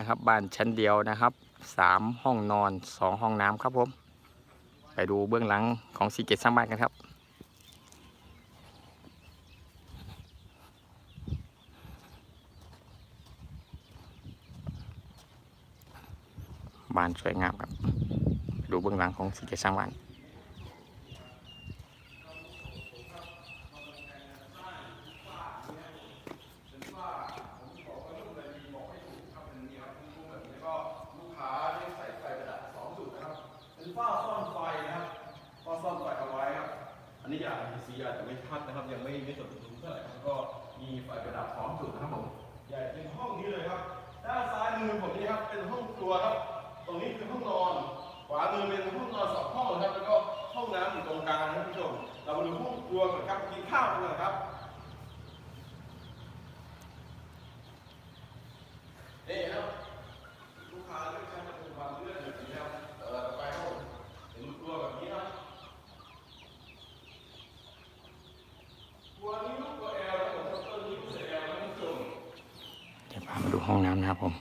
นะครับ บ้านชั้นเดียวนะครับสามห้องนอนสองห้องน้ำครับผม ไปดูเบื้องหลังของสีเกตสร้างบ้านกันครับบ้านสวยงามครับ ดูเบื้องหลังของสีเกตสร้างบ้าน ลูกค้าที่ใส่ไฟกระดาษสองจุดนะครับ ฝ้าซ่อนไฟนะครับฝ้าซ่อนไฟเอาไว้ครับ อันนี้อาจจะสีอาจจะไม่ชัดนะครับ ยังไม่ไม่สดถึงเท่าไหร่ครับก็มีไฟกระดาษสองจุดนะครับผมใหญ่เป็นห้องนี้เลยครับด้านซ้ายมือผมนี่ครับเป็นห้องครัวครับ ตรงนี้คือห้องนอน ขวามือเป็นห้องนอนสองห้องนะครับ แล้วก็ห้องน้ำอยู่ตรงกลางนะครับผู้ชม เรามาดูห้องครัวก่อนครับกินข้าวกันก่อนครับ นี่ครับ ลูกค้าเลือกใช้ประตูความเลื่อนแบบนี้ครับเออต่อไปครับผมเห็นครัวแบบนี้ครับครัวนี้ลูกตัวแอลแล้วผ มาดูห้องน้ำนะครับผม